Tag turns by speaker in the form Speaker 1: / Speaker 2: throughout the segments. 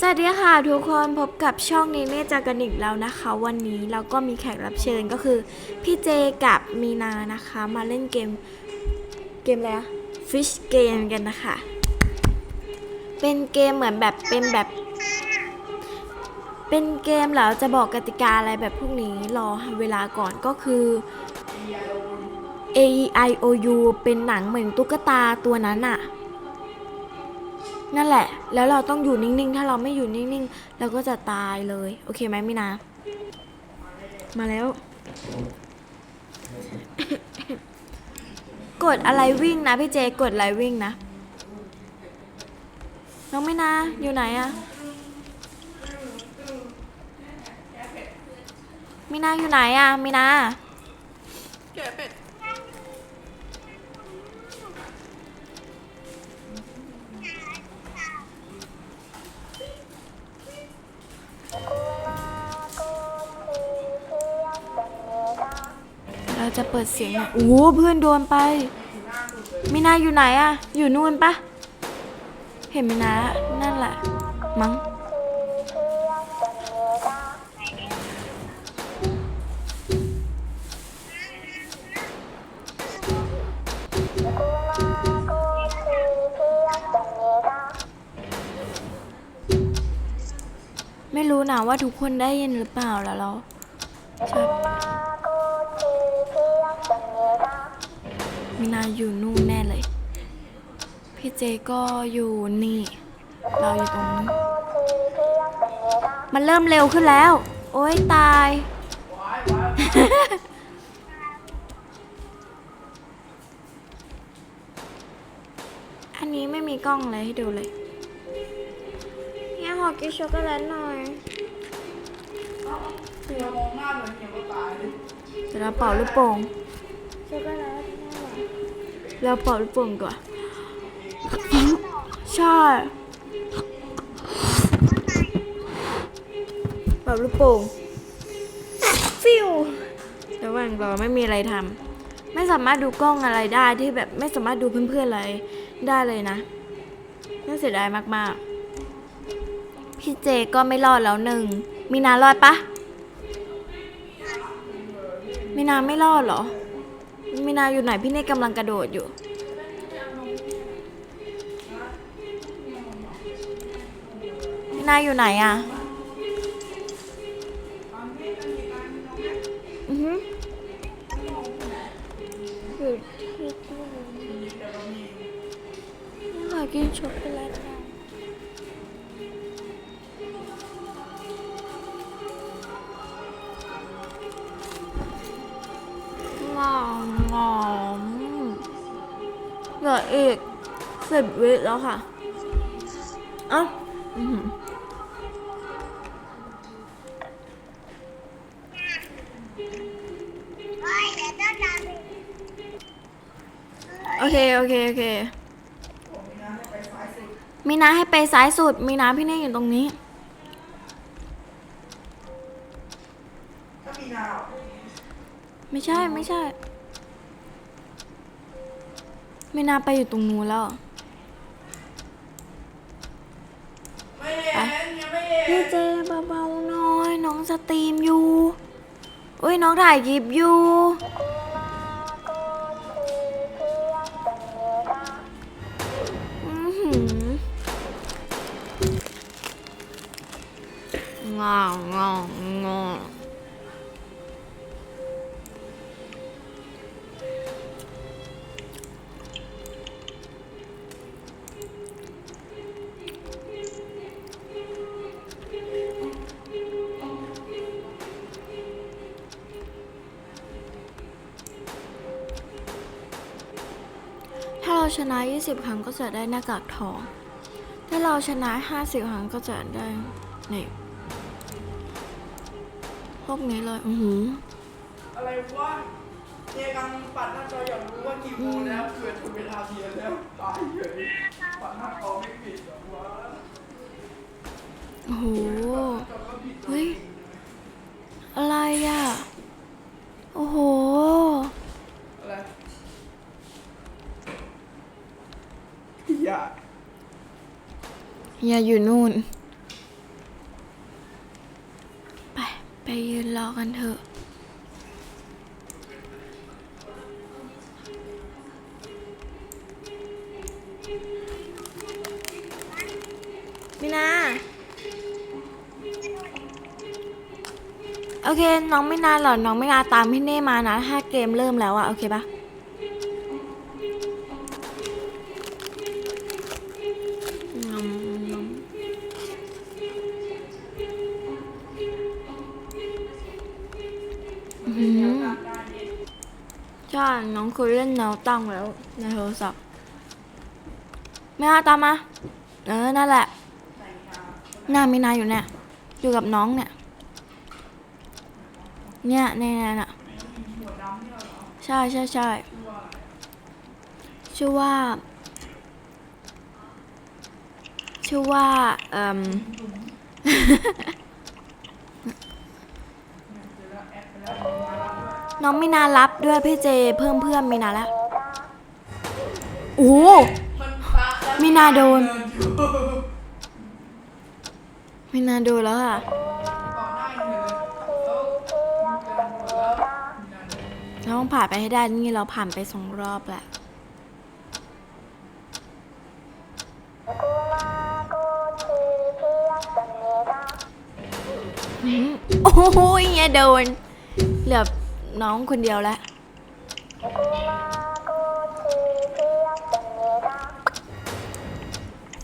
Speaker 1: สวัสดีค่ะทุกคนพบกับช่องเนเน่จากกันอีกแล้วนะคะ วันนี้เราก็มีแขกรับเชิญก็คือ พี่เจกับมีนานะคะ มาเล่นเกมเกมอะไรอะ Fish Game กันนะคะ เป็นเกมเหมือนแบบเป็นแบบ เป็นเกมเหรอจะบอกกติกาอะไรแบบพวกนี้รอเวลาก่อนก็คือ A I O U เป็นหนังเหมือนตุ๊กตาตัวนั้นอะ นั่นแหละ แล้วเราต้องอยู่นิ่งๆ ถ้าเราไม่อยู่นิ่งๆ เราก็จะตายเลย โอเคไหมมินา มาแล้ว กดอะไรวิ่งนะพี่เจ กดอะไรวิ่งนะ น้องไมินาอยู่ไหนอะมินาอยู่ไหนอะมินา
Speaker 2: แกเป็ด
Speaker 1: จะเปิดเสียงหน่อยโอ้เพื่อนโดนไปมินาอยู่ไหนอะอยู่นู่นปะเห็นมินานั่นแหละมั้งไม่รู้นะว่าทุกคนได้ยินหรือเปล่าแล้วเราช เจก็อยู่นี่ เราอยู่ตรงนี้ มันเริ่มเร็วขึ้นแล้ว โอ๊ยตาย อันนี้ไม่มีกล้องอะไรให้ดูเลยเนี่ยขอกินช็อกโกแลตหน่อย
Speaker 2: เฮียมองหน้าเหมือนเฮียก็ตายเลย
Speaker 1: เดี๋ยวเราเป่าลูกโป่งช็อกโกแลตเราเป่าลูกโป่งก่อน ใช่เป่าลูกโป่งฟิวระหว่างรอไม่มีอะไรทำไม่สามารถดูกล้องอะไรได้ที่แบบไม่สามารถดูเพื่อนๆอะไรได้เลยนะน่าเสียดายมากๆ พี่เจก็ไม่รอดแล้วหนึ่ง มีนารอดปะมีนาไม่รอดเหรอ มีนาอยู่ไหนพี่เนกกำลังกระโดดอยู่ นายอยู่ไหนอะอือหืออยู่ที่ตู้ขอกินช็อกโกแลตน่อยงอมงอมเหลืออีกสิบวิแล้วค่ะ โอเคโอเค มีน้าให้ไปซ้ายสุด มีน้าพี่เน่อยู่ตรงนี้
Speaker 2: ถ้ามีนา
Speaker 1: ไม่ใช่ไม่ใช่ มีนาไปอยู่ตรงนู้นแล้ว
Speaker 2: ไม่เห็นยังไม่เห็น
Speaker 1: พี่เจเบาๆหน่อย น้องสตรีมอยู่ อุ้ยน้องถ่ายคลิปอยู่ งงงถ้าเราชนะ 20 ครั้งก็จะได้หน้ากากทอง ถ้าเราชนะ 50 ครั้งก็จะได้นี่ พวกนี้เลยอือหือ
Speaker 2: อะไรวะเฮียกำลังปัดหน้าจออยากรู้ว่ากี่โมงแล้วเกิดถึงเวลาเฮียแล้วตายเลยปัดหน้าจอไม่ปิดหรอวะ
Speaker 1: โอ้โห
Speaker 2: จอก็ผิด
Speaker 1: เฮ้ยอะไรอะโอ้โห
Speaker 2: อะไรเฮีย
Speaker 1: เฮียอยู่นู่น ยืนรอกันเถอะ มินา โอเค น้องไม่นานหรอกน้องไม่นานตามพี่เน่มานะ ถ้าเกมเริ่มแล้วอะโอเคปะ น้องเคยเล่นแนวตั้งแล้วในโทรศัพท์ไม่เอาตามมา เออ นั่นแหละ หน้ามีนาอยู่เนี่ย อยู่กับน้องเนี่ย เนี่ยเนี่ยเนี่ยน่ะ ใช่ใช่ใช่ชื่อว่า ชื่อว่า เอ่ม น้องมีนารับด้วยพี่เจ เพิ่มเพื่อนมีนาแล้วโอ้โห
Speaker 2: มันพระแล้ว
Speaker 1: มีนาโดน
Speaker 2: เอยู่
Speaker 1: มีนาดูแล้วค่ะ
Speaker 2: ก่อนหน้านี้เลยแล้วมีการหัวแล้วมีนาเดิน
Speaker 1: เราต้องผ่านไปให้ได้ นี่เราผ่านไปสองรอบแล้วหืมโอ้โหเงี้ยโดนเหลือ น้องคนเดียวแล้ว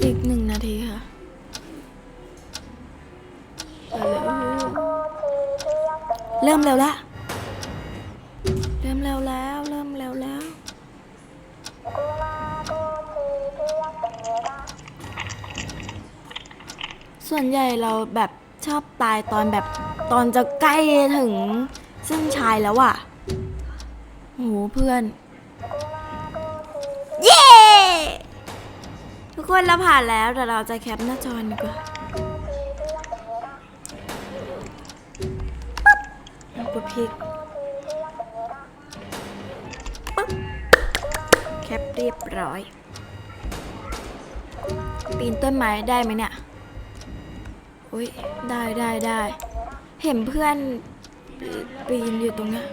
Speaker 1: อีกหนึ่งนาทีค่ะเริ่มเร็วแล้วเริ่มเร็วแล้ว เริ่มเร็วแล้ว ส่วนใหญ่เราแบบชอบตายตอนแบบตอนจะใกล้ถึง ส้นชัยแล้วอะโหเพื่อน เย้ ทุกคนเราผ่านแล้วแต่เราจะแคปหน้าจอดีกว่าปั๊บกดพลิกปึ๊บแคปเรียบร้อย ปีนต้นไม้ได้ไหมเนี่ยอุ้ยได้ได้ได้ เห็นเพื่อน ปีนอยู่ตรงเนี้ย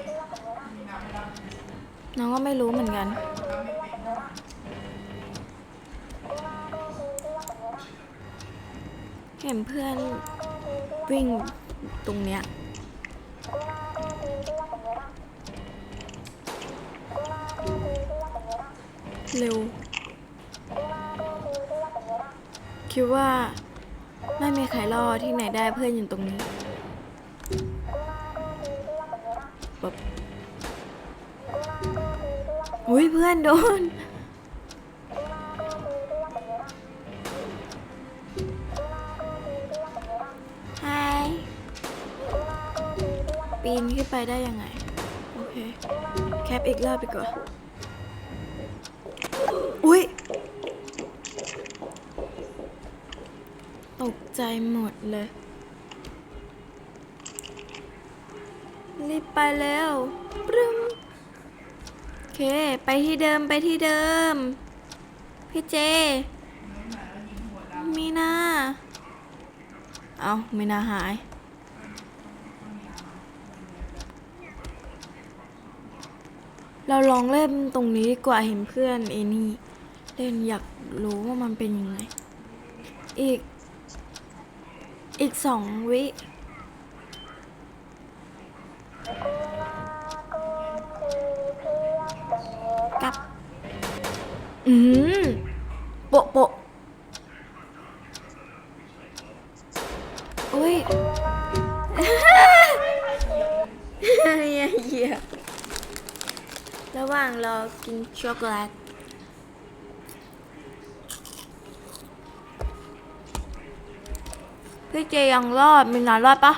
Speaker 1: น้องก็ไม่รู้เหมือนกัน เห็นเพื่อนวิ่งตรงเนี้ยเร็ว คิดว่าไม่มีใครรอดที่ไหนได้เพื่อนอยู่ตรงนี้ อุ้ยเพื่อนโดน ไฮ ปีนขึ้นไปได้ยังไง โอเค แคปอีกรอบดีกว่า อุ้ย ตกใจหมดเลย รีบไปแล้วปรึ้มโอ เค ไปที่เดิมไปที่เดิม พี่เจ มีนาเอามีนาหาย เราลองเล่นตรงนี้ดีกว่าเห็นเพื่อนเอนี่เล่นอยากรู้ว่ามันเป็นยังไง อีก อีกสองวิ อืมโปะโปะอุ้ยเหี้ยเหี้ยระหว่างรอกินช็อกโกแลตพี่เจยังรอด มีนานรอดปะ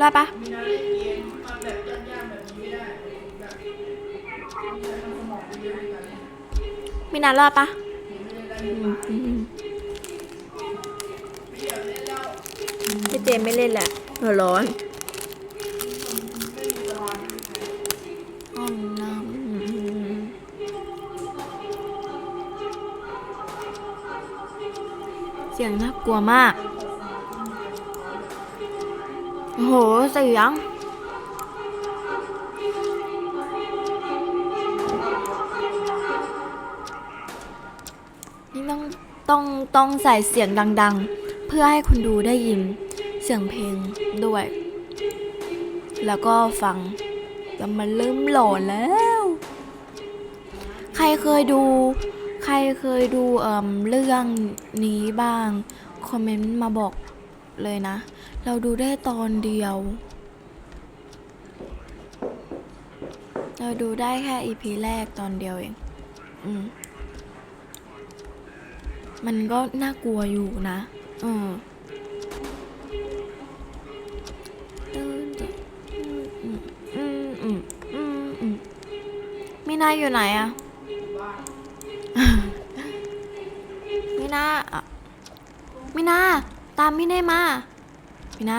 Speaker 1: รอดปะ
Speaker 2: นานร
Speaker 1: อดปะพี่เจมไม่เล่นแหละหัวร้อนห้อน้เสียงน่ากลัวมาก โหเสียง ต้องใส่เสียงดังๆ เพื่อให้คุณดูได้ยินเสียงเพลงด้วย แล้วก็ฟังแล้วมันเริ่มหลอนแล้ว ใครเคยดู ใครเคยดูเอ่มเรื่องนี้บ้าง คอมเมนต์มาบอกเลยนะ เราดูได้ตอนเดียว เราดูได้แค่อีพีแรกตอนเดียวเอง อืม มันก็น่ากลัวอยู่นะเอออืมอืมอืมอืมอืมมีนาอยู่ไหนอะ
Speaker 2: บ้าน
Speaker 1: มีนาอะมีนาตามพี่เน่มาพี่นา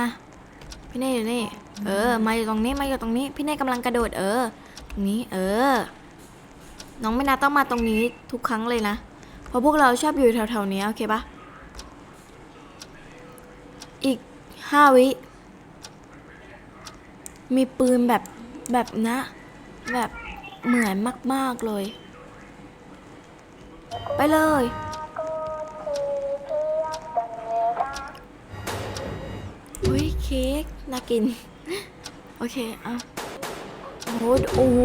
Speaker 1: พี่เน่อยู่นี่ เออ มาอยู่ตรงนี้ มาอยู่ตรงนี้ พี่เน่กำลังกระโดด เออ ตรงนี้ เออ น้องไม่นาต้องมาตรงนี้ทุกครั้งเลยนะ ราะพวกเราชอบอยู่แถวๆนี้โอเคปะอีกห้าวิ มีปืนแบบแบบนะ แบบเหมือนมาก ๆ เลย ไปเลย อุ้ยเค้กน่ากิน โอเค อะโอ้โห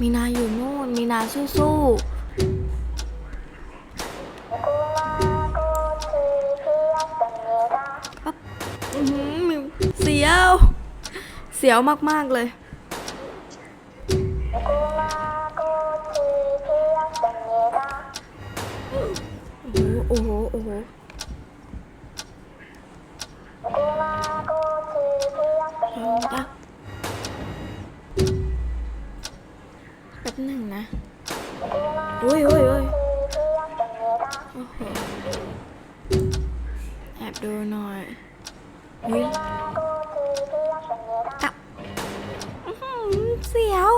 Speaker 1: มีนาอยู่นู่น มีนาสู้ๆปั๊บอื้อหือเสียว เสียวมาก ๆ เลย โอ้โห โอ้โห โอ้โห บหนึ่งนะโอ้ยโอ้ยโอ้ยโอ้โหแอบดูหน่อยอุ้ยจับเสียว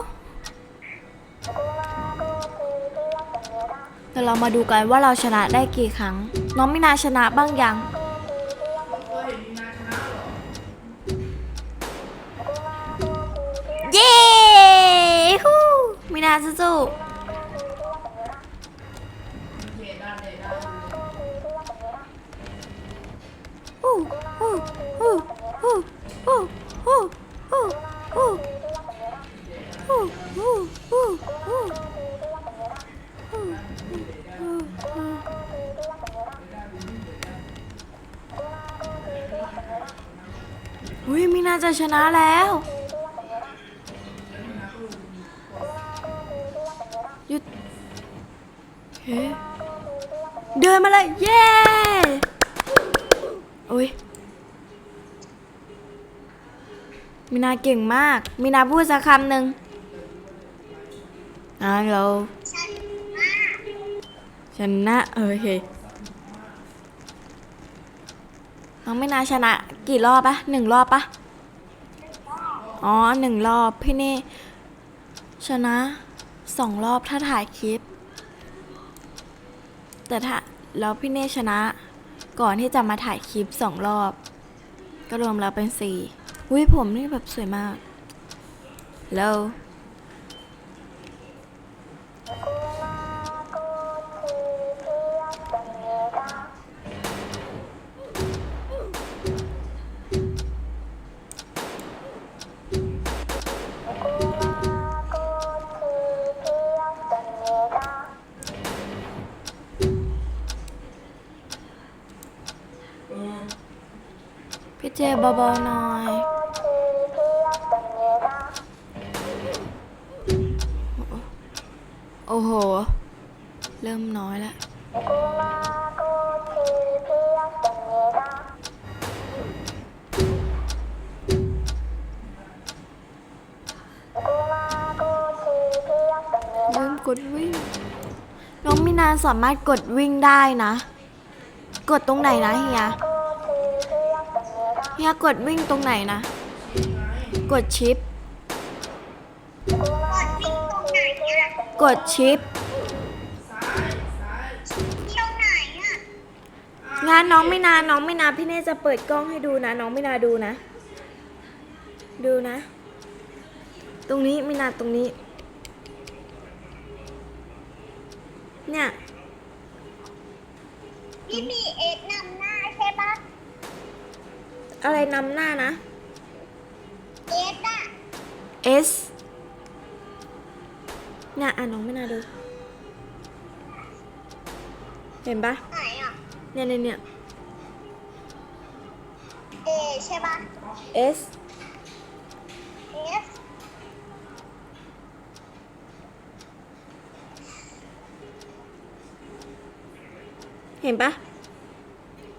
Speaker 1: เดี๋ยวเรามาดูกันว่าเราชนะได้กี่ครั้ง น้องมินาชนะบ้างยัง
Speaker 2: นา
Speaker 1: สู้
Speaker 2: โอเคได้เลยได้เลย
Speaker 1: ๆฮู้ฮู้ฮู้ฮู้ฮู้ฮู้ฮู้ฮู้ฮู้ฮู้ฮู้ฮู้อุ้ยมินาจะชนะแล้ เก่งมากมินาพูดสักคำหนึ่งอ่าเราชนะเออโอเคน้องมินาชนะ กี่รอบปะหนึ่งรอบปะอ๋อหนึ่งรอบพี่เน่ชนะสองรอบถ้าถ่ายคลิป แต่ถ้าแล้วพี่เน่ชนะ ก่อนที่จะมาถ่ายคลิปสองรอบ ก็รวมแล้วเป็นสี่ อุ้ยผมนี่แบบสวยมากแล้ว
Speaker 2: อ้
Speaker 1: โห เริ่มน้อยแล้วเริ่มกดวิ่ง น้องมินาสามารถกดวิ่งได้นะ กดตรงไหนนะเฮีย เฮียกดวิ่งตรงไหนนะ กดชิป กดชิป
Speaker 2: ซ้ายซ้าย
Speaker 1: งานน้องไม่นานน้องไม่นานพี่เน่จะเปิดกล้องให้ดูนะ น้องไม่นาดูนะ ดูนะ ตรงนี้ไม่นานตรงนี้ เนี่ย
Speaker 3: พี่มีเอ็กนำหน้าใช่ปะ
Speaker 1: อะไรนำหน้านะ
Speaker 3: เอ็กอะ
Speaker 1: S เนี่ยอ่านน้องไม่นาดูเห็นปะ
Speaker 3: ไหนอะ
Speaker 1: เนี่ยเนี่ยเนี่ย
Speaker 3: เอใช่ปะ
Speaker 1: S
Speaker 3: เอส
Speaker 1: เห็นปะ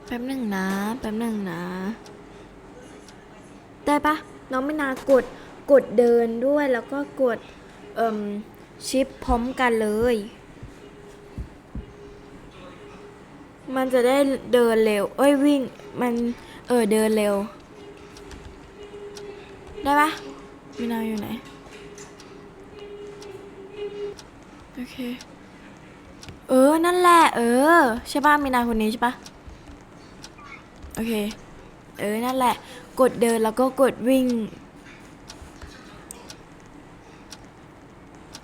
Speaker 1: แป๊บหนึ่งนะ แป๊บหนึ่งนะ ได้ปะน้องไม่นากด กดเดินด้วยแล้วก็กด เอ่ม ชิปพร้อมกันเลย มันจะได้เดินเร็ว เอ้ยวิ่ง มัน เออเดินเร็ว ได้ปะมีนาอยู่ไหน โอเค เออ นั่นแหละ เออ ใช่ป่ะมีนาคนนี้ใช่ป่ะโอเค เออ นั่นแหละ กดเดินแล้วก็กดวิ่ง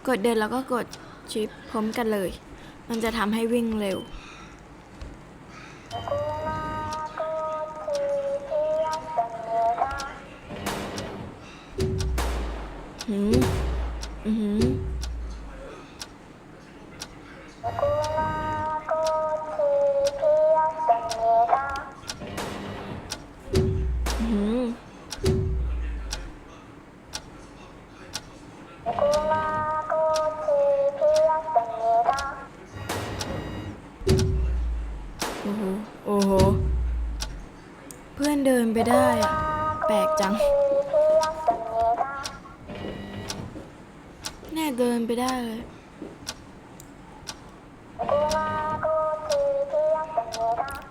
Speaker 1: กดเดินแล้วก็กดชิปพร้อมกันเลย มันจะทำให้วิ่งเร็ว เดินไปได้เลย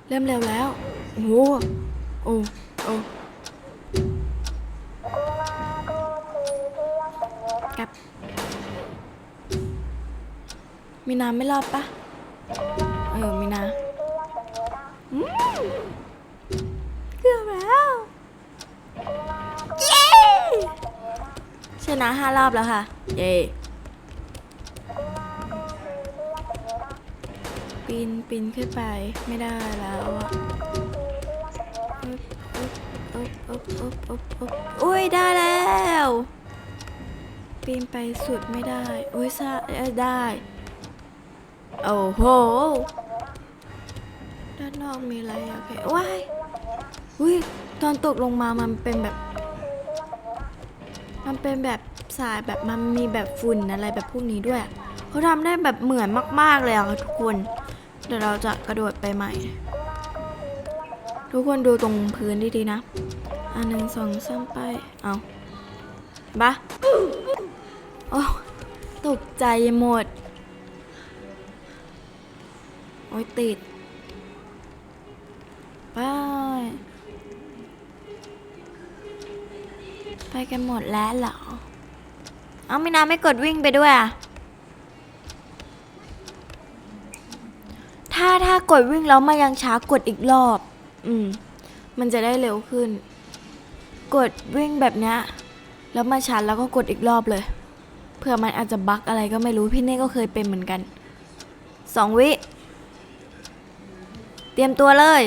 Speaker 1: เริ่มเร็วแล้ว โอ้โหโอ้โอ้กับ มีนาไม่รอดปะเออ มีนาเกือบแล้วเย้ชนะห้ารอบแล้วค่ะ เย้ ปีนปีนขึ้นไปไม่ได้แล้วอะอบอบอบอบอบอบอุ๊ยได้แล้วปีนไปสุดไม่ได้อุ้ยซะเอ้ยได้โอ้โหด้านนอกมีอะไรอะโอเคว้ายอุ้ยตอนตกลงมามันเป็นแบบ มันเป็นแบบสายแบบมันมีแบบฝุ่นอะไรแบบพวกนี้ด้วยเขาทำได้แบบเหมือนมาก ๆ เลยอะทุกคน เดี๋ยวเราจะกระโดดไปใหม่ ทุกคนดูตรงพื้นดีๆนะ อันหนึ่งสองสามไป เอาบะโอ้ตกใจหมด โอ้ยติดไปไปกันหมดแล้วเหรอ เอาไม่นาไม่กดวิ่งไปด้วยอะ ถ้าถ้ากดวิ่งแล้วมายังช้ากดอีกรอบ อืม มันจะได้เร็วขึ้น กดวิ่งแบบเนี้ยแล้วมาช้าแล้วก็กดอีกรอบเลยเผื่อมันอาจจะบั๊กอะไรก็ไม่รู้พี่เน่ก็เคยเป็นเหมือนกันสองวิ เตรียมตัวเลย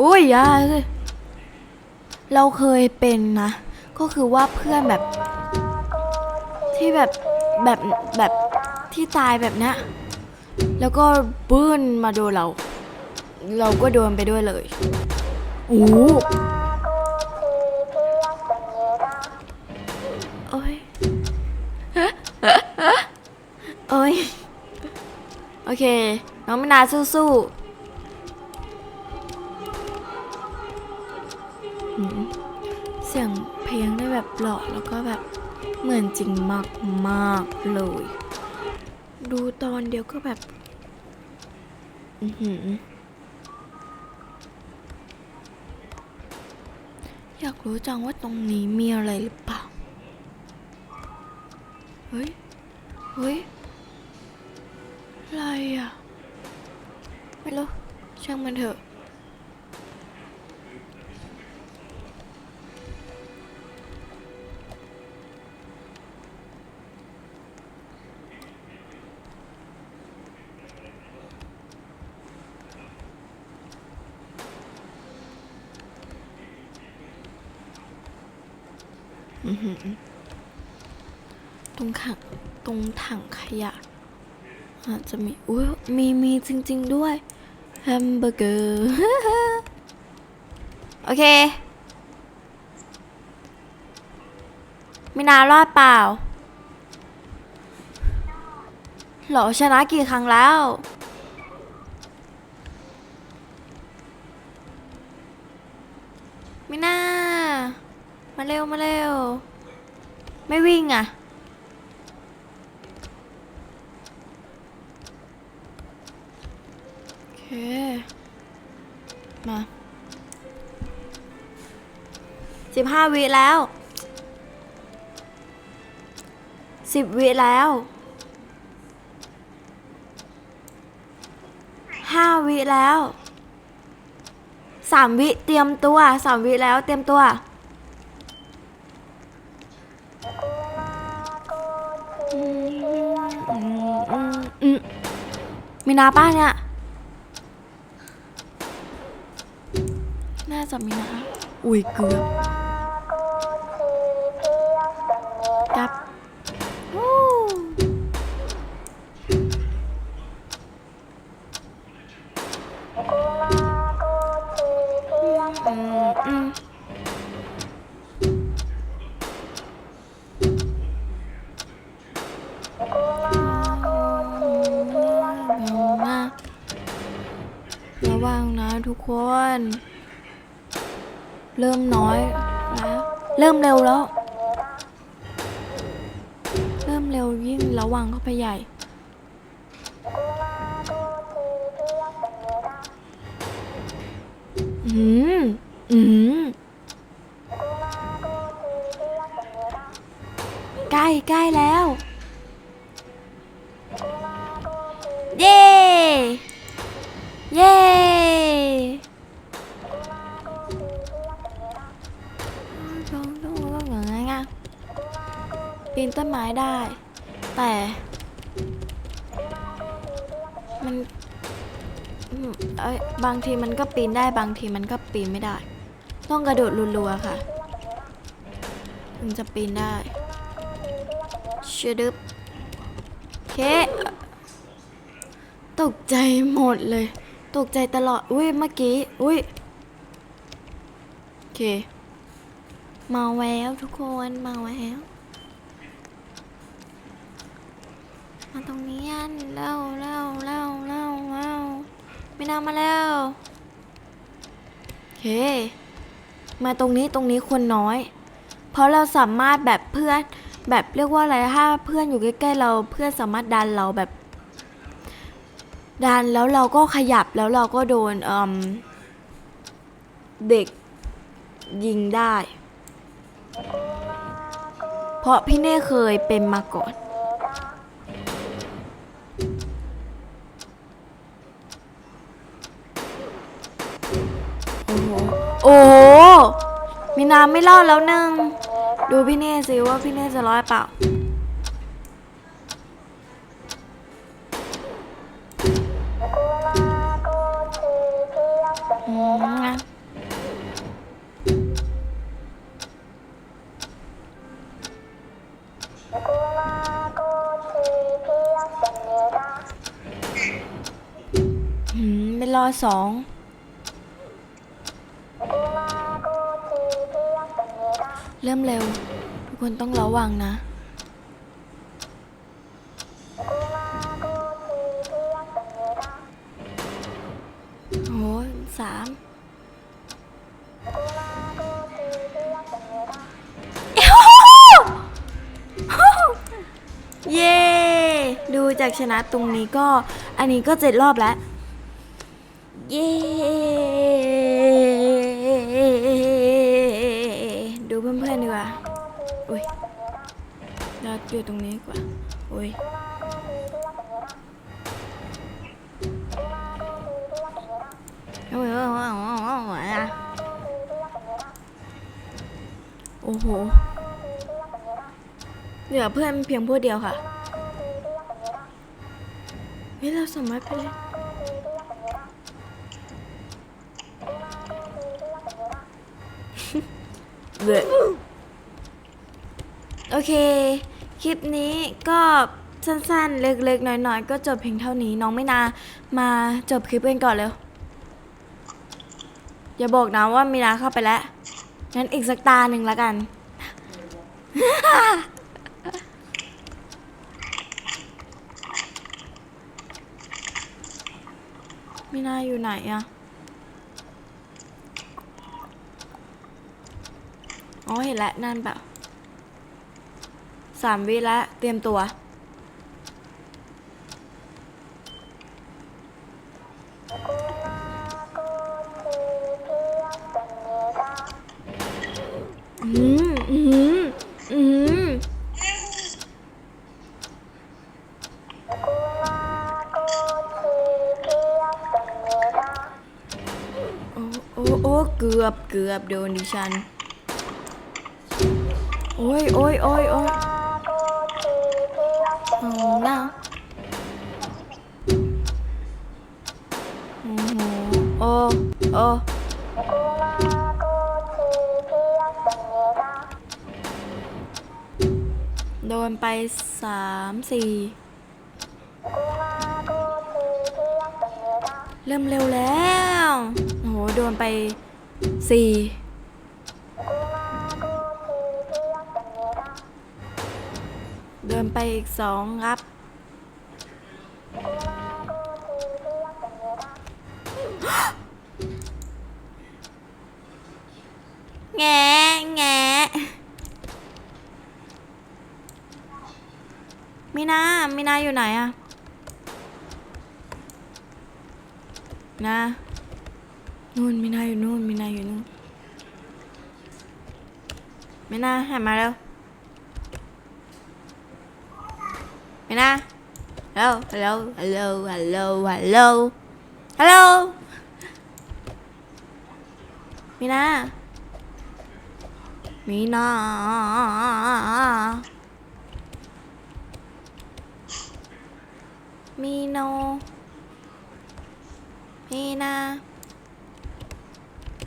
Speaker 1: อุ้ยยาเราเคยเป็นนะ ก็คือว่าเพื่อนแบบ ที่แบบแบบแบบที่ตายแบบเนี้ยแล้วก็ปื้นมาโดนเรา เราก็โดนไปด้วยเลยโอ้โหโอ้ยโอ้ยโอเค น้องมินาสู้ๆหืมเสียงเพ ลงได้แบบหล่อแล้วก็แบบเหมือนจริงมากมากๆเลย ดูตอนเดียวก็แบบ อือหืออยากรู้จังว่าตรงนี้มีอะไรหรือเปล่า เฮ้ย เฮ้ย อะไรอะ ไม่รู้ ช่างมันเถอะ ตรงขังตรงถังขยะอาจจะมีอุ้ยมีมีจริง ๆ ด้วยแฮมเบอร์เกอร์โอเคไม่นารอดเปล่าเหรอชนะกี่ครั้งแล้ว ไม่น่า มาเร็วมาเร็ว ไม่วิ่งอะ โอเค มาสิบห้าวิแล้วสิบวิแล้วห้าวิแล้วสามวิเตรียมตัวสามวิแล้วเตรียมตัว มีนาป้าเนี่ย น่าจะมีนาอุ้ยเกือบกับ ไม้ได้ แต่ มันเอ้ยบางทีมันก็ปีนได้บางทีมันก็ปีนไม่ได้ ต้องกระโดดรัวๆค่ะถึงจะปีนได้ชดึบเค ตกใจหมดเลย ตกใจตลอด อุ้ยเมื่อกี้ อุ้ยโอเค มาแววทุกคน มาแววมาตรงนี้อันเร็วเร็วเร็วเร็วเร็วไม่น่ามาแล้ว โอ เค มาตรงนี้ตรงนี้คนน้อย เพราะเราสามารถแบบเพื่อนแบบเรียกว่าอะไรถ้าเพื่อนอยู่ใกล้ๆเราเพื่อนสามารถดันเราแบบ ดันแล้วเราก็ขยับแล้วเราก็โดนเเด็กยิงได้ เพราะพี่เน่เคยเป็นมาก่อน โอ้มีน้ำไม่รอดแล้วหนึ่ง ดูพี่เน่สิว่าพี่เน่จะรอดเปล่า อืมงั้นอืมเป็นรอสอง เริ่มเร็ว ทุกคนต้องระวังนะโอ้โหสามเย้ ดูจากชนะตรงนี้ก็ อันนี้ก็เจ็ดรอบแล้ว เพียงผู้เดียวค่ะเฮ้ยเราสามารถไปเลยเว้โอเค คลิปนี้ก็สั้นๆ เล็กๆ น้อยๆ ก็จบเพียงเท่านี้น้องไม่นามาจบคลิปกันก่อนเร็ว อย่าบอกนะว่ามีนาเข้าไปแล้ว งั้นอีกสักตาหนึ่งและกัน นาอยู่ไหนอะอ๋อเห็นแล้วนั่นแบบสามวิแล้ว เตรียมตัว อืมอืม อ้เกือบเกือบโดนดิฉัน โอ้ยโอ้ยโอ้ยโอ้ยโอ้น้าโอ้โหโอ้โอ้โดนไปสามสี่เริ่มเร็วแล้วโอ้โหโดนไป สี่เดินไปอีกสองครับ แงะแงะมีนามีนาอยู่ไหนอะนะ นู่นมีนาอยู่นู่นมีนาอยู่นู่นมีนาหันมาแล้วมีนาฮัลโหลฮัลโหลฮัลโหลฮัลโหลฮัลโหลมีนามีนามีโนมีนา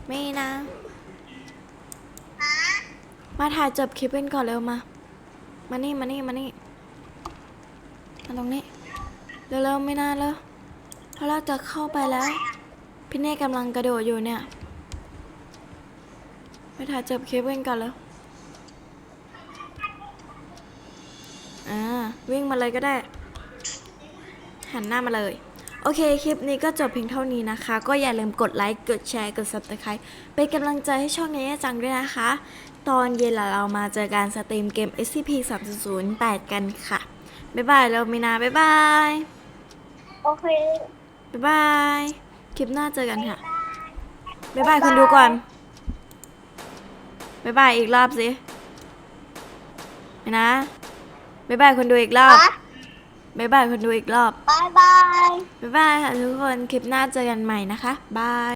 Speaker 1: มีนามาถ่ายจบคลิปกันก่อนเร็วมา มานี่มานี่มานี่มาตรงนี้ เร็วๆไม่นานแล้ว เพราะเราจะเข้าไปแล้ว พี่เน่กำลังกระโดดอยู่เนี่ยไปถ่ายจบคลิปกันก่อนแล้วอ่าวิ่งมาเลยก็ได้ หันหน้ามาเลย โอเค คลิปนี้ก็จบเพียงเท่านี้นะคะ ก็อย่าลืมกดไลค์ กดแชร์ กด subscribe เป็นกำลังใจให้ช่องนี้จังด้วยนะคะ ตอนเย็นเรามาเจอการสตรีมเกม SCP 3 0 8กันค่ะ บ๊ายบายแล้วมีนา บ๊ายบาย
Speaker 3: โอเค
Speaker 1: บ๊ายบาย คลิปหน้าเจอกันค่ะ บ๊ายบายคุณดูก่อน บ๊ายบายอีกรอบสิไม่นะ บ๊ายบายคนดูอีกรอบ
Speaker 3: อะ
Speaker 1: บ๊ายบายคนดูอีกรอบ
Speaker 3: บายบาย
Speaker 1: บ๊ายบายค่ะทุกคน คลิปหน้าเจอกันใหม่นะคะ บาย